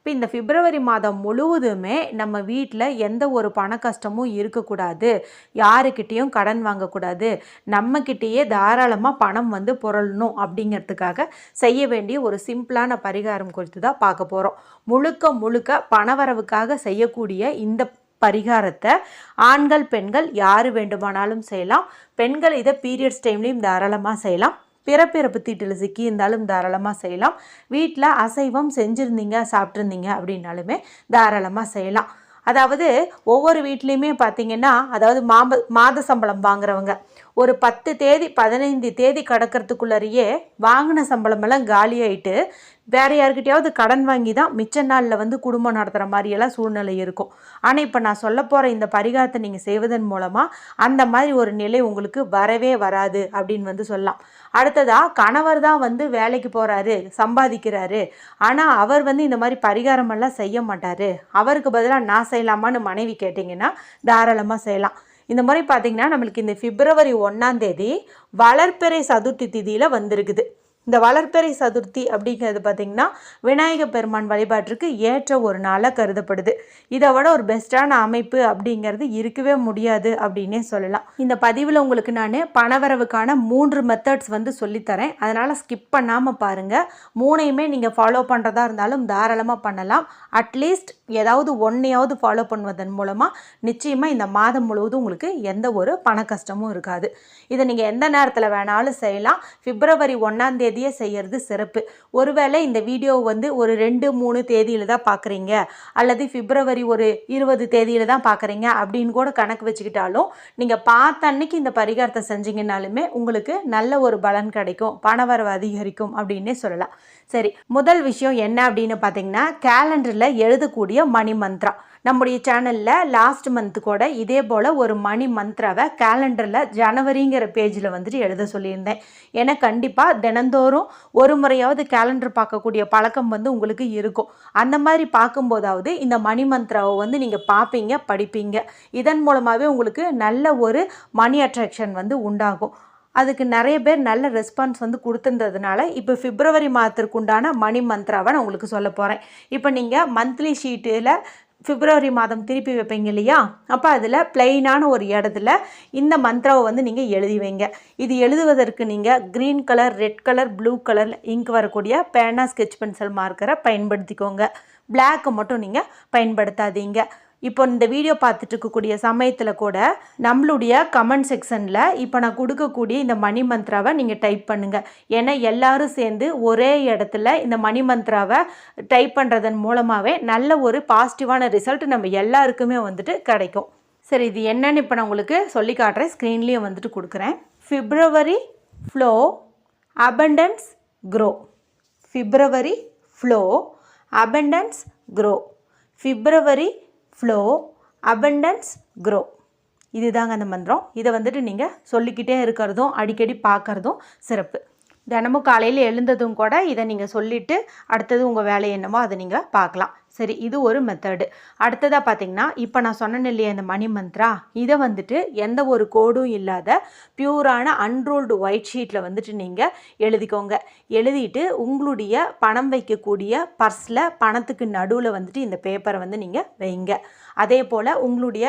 இப்போ இந்த பிப்ரவரி மாதம் முழுவதுமே நம்ம வீட்டில் எந்த ஒரு பண கஷ்டமும் இருக்கக்கூடாது. யாருக்கிட்டேயும் கடன் வாங்கக்கூடாது. நம்மக்கிட்டேயே தாராளமாக பணம் வந்து புரளணும் அப்படிங்கிறதுக்காக செய்ய வேண்டிய ஒரு சிம்பிளான பரிகாரம் குறித்து தான் பார்க்க போகிறோம் முழுக்க முழுக்க பணவரவுக்காக செய்யக்கூடிய இந்த பரிகாரத்தை ஆண்கள் பெண்கள் யார் வேண்டுமானாலும் செய்யலாம். பெண்கள் இதை பீரியட்ஸ் டைம்லேயும் தாராளமாக செய்யலாம். பிறப்பிறப்பு தீட்டில் சிக்கி இருந்தாலும் தாராளமாக செய்யலாம். வீட்டில் அசைவம் செஞ்சுருந்தீங்க சாப்பிட்ருந்தீங்க அப்படின்னாலுமே தாராளமாக செய்யலாம். அதாவது ஒவ்வொரு வீட்லேயுமே பார்த்தீங்கன்னா அதாவது மாம்ப மாத சம்பளம் வாங்குறவங்க ஒரு பத்து தேதி பதினைந்து தேதி கடக்கிறதுக்குள்ளறையே வாங்கின சம்பளமெல்லாம் காலியாயிட்டு வேறு யாருக்கிட்டையாவது கடன் வாங்கி தான் மிச்ச நாளில் வந்து குடும்பம் நடத்துகிற மாதிரியெல்லாம் சூழ்நிலை இருக்கும். ஆனால் இப்போ நான் சொல்ல போகிற இந்த பரிகாரத்தை நீங்கள் செய்வதன் மூலமாக அந்த மாதிரி ஒரு நிலை உங்களுக்கு வரவே வராது அப்படின்னு வந்து சொல்லலாம். அடுத்ததாக கணவர் தான் வந்து வேலைக்கு போகிறாரு சம்பாதிக்கிறாரு. ஆனால் அவர் வந்து இந்த மாதிரி பரிகாரமெல்லாம் செய்ய மாட்டார். அவருக்கு பதிலாக நான் செய்யலாமான்னு மனைவி கேட்டிங்கன்னா தாராளமாக செய்யலாம். இந்த மாதிரி பார்த்தீங்கன்னா நம்மளுக்கு இந்த பிப்ரவரி ஒன்றாந்தேதி வளர்ப்பறை வளர்ப்பிறை சதுர்த்தி திதியில் வந்திருக்குது. இந்த வளர்ப்பிறை சதுர்த்தி அப்படிங்கிறது பார்த்திங்கன்னா விநாயக பெருமான் வழிபாட்டிற்கு ஏற்ற ஒரு நாளாக கருதப்படுது. இதை விட ஒரு பெஸ்ட்டான அமைப்பு அப்படிங்கிறது இருக்கவே முடியாது அப்படின்னே சொல்லலாம். இந்த பதிவில் உங்களுக்கு நான் பணவரவுக்கான மூன்று மெத்தட்ஸ் வந்து சொல்லித்தரேன். அதனால் ஸ்கிப் பண்ணாமல் பாருங்கள் மூணையுமே நீங்கள் ஃபாலோ பண்ணுறதா இருந்தாலும் தாராளமாக பண்ணலாம். அட்லீஸ்ட் ஏதாவது ஒன்றையாவது ஃபாலோ பண்ணுவதன் மூலமாக நிச்சயமாக இந்த மாதம் முழுவதும் உங்களுக்கு எந்த ஒரு பண கஷ்டமும் இருக்காது. இதை நீங்கள் எந்த நேரத்தில் வேணாலும் செய்யலாம். பிப்ரவரி ஒன்றாம் தேதியே செய்கிறது சிறப்பு. ஒருவேளை இந்த வீடியோ வந்து ஒரு ரெண்டு மூணு தேதியில் தான் பார்க்குறீங்க அல்லது பிப்ரவரி ஒரு இருபது தேதியில் தான் பார்க்குறீங்க அப்படின்னு கூட கணக்கு வச்சுக்கிட்டாலும் நீங்கள் பார்த்த அன்னைக்கு இந்த பரிகாரத்தை செஞ்சீங்கன்னாலுமே உங்களுக்கு நல்ல ஒரு பலன் கிடைக்கும். பணவரவு அதிகரிக்கும் அப்படின்னே சொல்லலாம். சரி முதல் விஷயம் என்ன அப்படின்னு பார்த்தீங்கன்னா கேலண்டரில் எழுதக்கூடிய மணி மந்த்ரா நம்முடைய சேனலில் லாஸ்ட் மந்த் கூட இதே போல் ஒரு மணி மந்த்ராவை கேலண்டரில் ஜனவரிங்கிற பேஜில் வந்துட்டு எழுத சொல்லியிருந்தேன். ஏன்னா கண்டிப்பாக தினந்தோறும் ஒரு முறையாவது கேலண்டர் பார்க்கக்கூடிய பழக்கம் வந்து உங்களுக்கு இருக்கும். அந்த மாதிரி பார்க்கும்போதாவது இந்த மணி மந்த்ராவை வந்து நீங்கள் பார்ப்பீங்க படிப்பீங்க. இதன் மூலமாகவே உங்களுக்கு நல்ல ஒரு மணி அட்ராக்ஷன் வந்து உண்டாகும். அதுக்கு நிறைய பேர் நல்ல ரெஸ்பான்ஸ் வந்து கொடுத்துருந்ததுனால இப்போ பிப்ரவரி மாதத்திற்கு உண்டான மணி மந்த்ராவை நான் உங்களுக்கு சொல்ல போகிறேன் இப்போ நீங்கள் மந்த்லி ஷீட்டில் பிப்ரவரி மாதம் திருப்பி வைப்பீங்க இல்லையா? அப்போ அதில் பிளெயினான ஒரு இடத்துல இந்த மந்த்ராவை வந்து நீங்கள் எழுதி வைங்க. இது எழுதுவதற்கு நீங்கள் green colour red colour blue colour ink வரக்கூடிய பேனா ஸ்கெட்ச் பென்சில் மார்க்கரை பயன்படுத்திக்கோங்க. பிளாக்கை மட்டும் நீங்கள் பயன்படுத்தாதீங்க. இப்போ இந்த வீடியோ பார்த்துட்டு இருக்கக்கூடிய சமயத்தில் கூட நம்மளுடைய கமெண்ட் செக்ஷனில் இப்போ நான் கொடுக்கக்கூடிய இந்த மணி மந்த்ராவை நீங்கள் டைப் பண்ணுங்கள் ஏன்னா எல்லாரும் சேர்ந்து ஒரே இடத்துல இந்த மணி மந்த்ராவை டைப் பண்ணுறதன் மூலமாகவே நல்ல ஒரு பாசிட்டிவான ரிசல்ட் நம்ம எல்லாருக்குமே வந்துட்டு கிடைக்கும். சரி இது என்னன்னு இப்போ நான் உங்களுக்கு சொல்லி காட்டுறேன். ஸ்க்ரீன்லேயும் வந்துட்டு கொடுக்குறேன். February flow abundance grow February flow abundance grow February flow abundance grow இதுதாங்க அந்த மந்திரம். இதை வந்துட்டு நீங்கள் சொல்லிக்கிட்டே இருக்கிறதும் அடிக்கடி பார்க்குறதும் சிறப்பு. தினமும் காலையில் எழுந்ததும் கூட இதை நீங்கள் சொல்லிவிட்டு அடுத்தது உங்கள் வேலை என்னமோ அதை நீங்கள் பார்க்கலாம். சரி இது ஒரு மெத்தடு அடுத்ததாக பார்த்தீங்கன்னா இப்போ நான் சொன்னேன் இல்லையா இந்த மணி மந்த்ரா? இதை வந்துட்டு எந்த ஒரு கோடும் இல்லாத பியூரான அன்ரோல்டு ஒயிட் ஷீட்டில் வந்துட்டு நீங்கள் எழுதிக்கோங்க. எழுதிட்டு உங்களுடைய பணம் வைக்கக்கூடிய பர்ஸில் பணத்துக்கு நடுவில் வந்துட்டு இந்த பேப்பரை வந்து நீங்கள் வைங்க. அதே போல் உங்களுடைய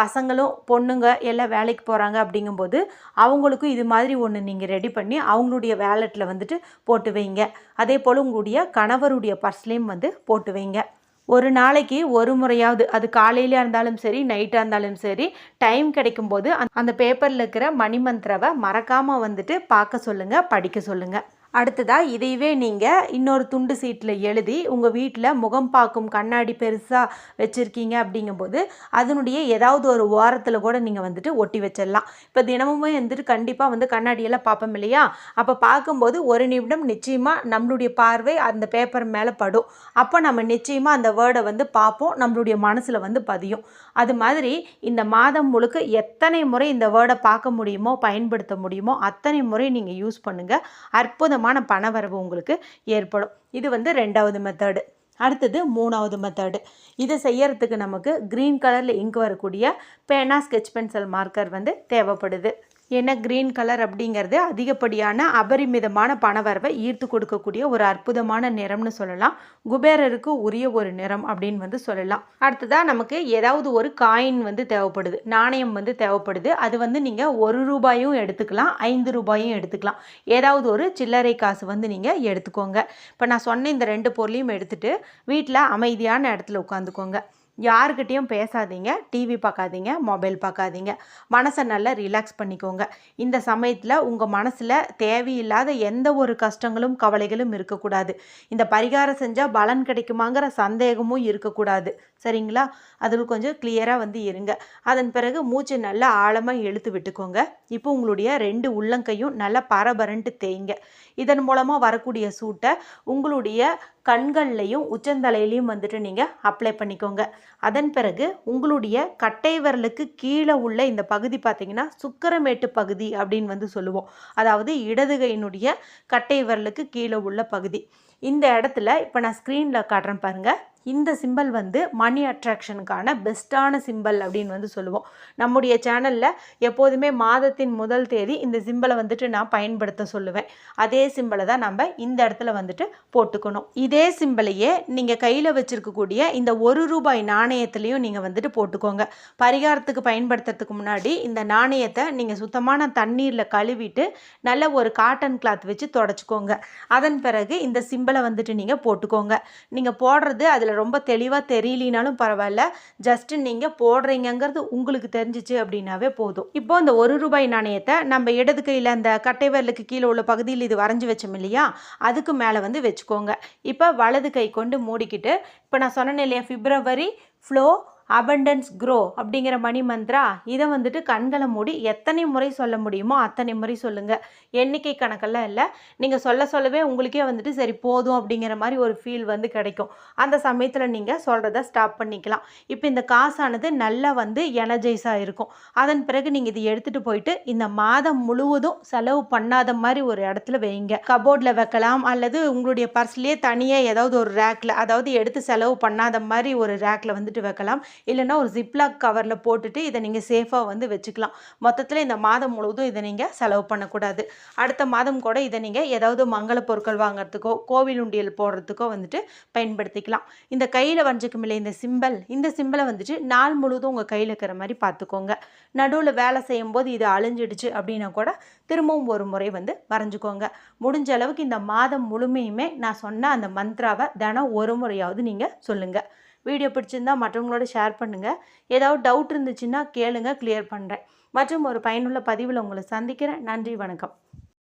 பசங்களும் பொண்ணுங்க எல்லாம் வேலைக்கு போகிறாங்க அப்படிங்கும்போது அவங்களுக்கும் இது மாதிரி ஒன்று நீங்கள் ரெடி பண்ணி அவங்களுடைய வேலெட்டில் வந்துட்டு போட்டு வைங்க. அதே போல் உங்களுடைய கணவருடைய பர்ஸ்லேயும் வந்து போட்டு வைங்க. ஒரு நாளைக்கு ஒரு முறையாவது அது காலையில இருந்தாலும் சரி நைட்டாக இருந்தாலும் சரி டைம் கிடைக்கும்போது அந்த பேப்பரில் இருக்கிற மணிமந்திரவை மறக்காமல் வந்துட்டு பார்க்க சொல்லுங்கள் படிக்க சொல்லுங்கள் அடுத்ததாக இதையவே நீங்கள் இன்னொரு துண்டு சீட்டில் எழுதி உங்கள் வீட்டில் முகம் பார்க்கும் கண்ணாடி பெருசாக வச்சுருக்கீங்க அப்படிங்கும்போது அதனுடைய ஏதாவது ஒரு ஓரத்தில் கூட நீங்கள் வந்துட்டு ஒட்டி வச்சிடலாம். இப்போ தினமுமே வந்துட்டு கண்டிப்பாக வந்து கண்ணாடியெல்லாம் பார்ப்போம் இல்லையா? அப்போ பார்க்கும்போது ஒரு நிமிடம் நிச்சயமாக நம்மளுடைய பார்வை அந்த பேப்பர் மேலே படும். அப்போ நம்ம நிச்சயமாக அந்த வேர்டை வந்து பார்ப்போம். நம்மளுடைய மனசில் வந்து பதியும். அது மாதிரி இந்த மாதம் முழுக்க எத்தனை முறை இந்த வேர்டை பார்க்க முடியுமோ பயன்படுத்த முடியுமோ அத்தனை முறை நீங்கள் யூஸ் பண்ணுங்கள் அற்புதம் அதிகமான பணவரவு உங்களுக்கு ஏற்படும். இது வந்து ரெண்டாவது மெத்தடு அடுத்தது மூணாவது மெத்தடு இதை செய்யறதுக்கு நமக்கு க்ரீன் கலரில் இங்க் வரக்கூடிய பேனா ஸ்கெச் பென்சில் மார்க்கர் வந்து தேவைப்படுது. ஏன்னா க்ரீன் கலர் அப்படிங்கிறது அதிகப்படியான அபரிமிதமான பணவரவை ஈர்த்து கொடுக்கக்கூடிய ஒரு அற்புதமான நிறம்னு சொல்லலாம். குபேரருக்கு உரிய ஒரு நிறம் அப்படின்னு வந்து சொல்லலாம். அடுத்ததாக நமக்கு ஏதாவது ஒரு காயின் வந்து தேவைப்படுது. நாணயம் வந்து தேவைப்படுது. அது வந்து நீங்கள் ஒரு ரூபாயும் எடுத்துக்கலாம். ஐந்து ரூபாயும் எடுத்துக்கலாம். ஏதாவது ஒரு சில்லறை காசு வந்து நீங்கள் எடுத்துக்கோங்க. இப்போ நான் சொன்ன இந்த ரெண்டு பொருளையும் எடுத்துகிட்டு வீட்டில் அமைதியான இடத்துல உட்காந்துக்கோங்க. யாருக்கிட்டேயும் பேசாதீங்க டிவி பார்க்காதீங்க மொபைல் பார்க்காதீங்க. மனசை நல்லா ரிலாக்ஸ் பண்ணிக்கோங்க. இந்த சமயத்தில் உங்கள் மனசில் தேவையில்லாத எந்த ஒரு கஷ்டங்களும் கவலைகளும் இருக்கக்கூடாது. இந்த பரிகாரம் செஞ்சால் பலன் கிடைக்குமாங்கிற சந்தேகமும் இருக்கக்கூடாது. சரிங்களா? அதில் கொஞ்சம் கிளியராக வந்து இருங்க. அதன் பிறகு மூச்சு நல்லா ஆழமாக இழுத்து விட்டுக்கோங்க. இப்போ உங்களுடைய ரெண்டு உள்ளங்கையும் நல்லா பரபரன்ட்டு தேய்ங்க. இதன் மூலமாக வரக்கூடிய சூட்டை உங்களுடைய கண்கள்லையும் உச்சந்தலையிலையும் வந்துட்டு நீங்கள் அப்ளை பண்ணிக்கோங்க. அதன் பிறகு உங்களுடைய கட்டை விரலுக்கு கீழே உள்ள இந்த பகுதி பார்த்திங்கன்னா சுக்கரமேட்டு பகுதி அப்படின்னு வந்து சொல்லுவோம். அதாவது இடதுகையினுடைய கட்டை விரலுக்கு கீழே உள்ள பகுதி. இந்த இடத்துல இப்போ நான் ஸ்க்ரீனில் காட்டுறேன் பாருங்கள் இந்த சிம்பல் வந்து மணி அட்ராக்ஷனுக்கான பெஸ்ட்டான சிம்பல் அப்படின்னு வந்து சொல்லுவோம். நம்முடைய சேனலில் எப்போதுமே மாதத்தின் முதல் தேதி இந்த சிம்பலை வந்துட்டு நான் பயன்படுத்த சொல்லுவேன். அதே சிம்பலை தான் நம்ம இந்த இடத்துல வந்துட்டு போட்டுக்கணும். இதே சிம்பலையே நீங்கள் கையில் வச்சுருக்கக்கூடிய இந்த ஒரு ரூபாய் நாணயத்துலேயும் நீங்கள் வந்துட்டு போட்டுக்கோங்க. பரிகாரத்துக்கு பயன்படுத்துறதுக்கு முன்னாடி இந்த நாணயத்தை நீங்கள் சுத்தமான தண்ணீரில் கழுவிட்டு நல்ல ஒரு காட்டன் கிளாத் வச்சு தொடச்சிக்கோங்க. அதன் பிறகு இந்த சிம்பலை வந்துட்டு நீங்கள் போட்டுக்கோங்க. நீங்கள் போடுறது அதில் ரொம்ப தெளிவாக தெரியலினாலும் பரவாயில்ல. ஜஸ்ட்டு நீங்கள் போடுறீங்கங்கிறது உங்களுக்கு தெரிஞ்சிச்சு அப்படின்னாவே போதும். இப்போ அந்த ஒரு ரூபாய் நாணயத்தை நம்ம இடது கையில் அந்த கட்டை விரலுக்கு கீழே உள்ள பகுதியில் இது வரைஞ்சி வச்சோம் இல்லையா? அதுக்கு மேலே வந்து வச்சுக்கோங்க. இப்போ வலது கை கொண்டு மூடிக்கிட்டு இப்போ நான் சொன்னேன் இல்லையா பிப்ரவரி ஃப்ளோ அபண்டன்ஸ் க்ரோ அப்படிங்கிற மணி மந்த்ரா இதை வந்துட்டு கண்களை மூடி எத்தனை முறை சொல்ல முடியுமோ அத்தனை முறை சொல்லுங்கள் எண்ணிக்கை கணக்கெல்லாம் இல்லை. நீங்கள் சொல்ல சொல்லவே உங்களுக்கே வந்துட்டு சரி போதும் அப்படிங்கிற மாதிரி ஒரு ஃபீல் வந்து கிடைக்கும். அந்த சமயத்தில் நீங்கள் சொல்கிறத ஸ்டாப் பண்ணிக்கலாம். இப்போ இந்த காசானது நல்லா வந்து எனர்ஜைஸாக இருக்கும். அதன் பிறகு நீங்கள் இதை எடுத்துகிட்டு போயிட்டு இந்த மாதம் முழுவதும் செலவு பண்ணாத மாதிரி ஒரு இடத்துல வைங்க. கபோர்டில் வைக்கலாம் அல்லது உங்களுடைய பர்ஸ்லேயே தனியாக ஏதாவது ஒரு ரேக்கில் அதாவது எடுத்து செலவு பண்ணாத மாதிரி ஒரு ரேக்கில் வந்துட்டு வைக்கலாம். இல்லைன்னா ஒரு ஜிப்லாக் கவரில் போட்டுட்டு இதை நீங்கள் சேஃபாக வந்து வச்சுக்கலாம். மொத்தத்தில் இந்த மாதம் முழுவதும் இதை நீங்கள் செலவு பண்ணக்கூடாது. அடுத்த மாதம் கூட இதை நீங்கள் ஏதாவது மங்கள பொருட்கள் வாங்குறதுக்கோ கோவில் உண்டியல் போடுறதுக்கோ வந்துட்டு பயன்படுத்திக்கலாம். இந்த கையில் வரைஞ்சிக்கும் இல்லை இந்த சிம்பல் இந்த சிம்பலை வந்துட்டு நாள் முழுவதும் உங்கள் கையில் இருக்கிற மாதிரி பார்த்துக்கோங்க. நடுவில் வேலை செய்யும்போது இது அழிஞ்சிடுச்சு அப்படின்னா கூட திரும்பவும் ஒரு முறை வந்து வரைஞ்சிக்கோங்க. முடிஞ்ச அளவுக்கு இந்த மாதம் முழுமையுமே நான் சொன்ன அந்த மந்த்ராவை தினம் ஒரு முறையாவது நீங்கள் சொல்லுங்கள் வீடியோ பிடிச்சிருந்தா மற்றவங்களோட ஷேர் பண்ணுங்கள் ஏதாவது டவுட் இருந்துச்சுன்னா கேளுங்கள் கிளியர் பண்ணுறேன் மற்றும் ஒரு பயனுள்ள பதிவில் உங்களை சந்திக்கிறேன். நன்றி வணக்கம்.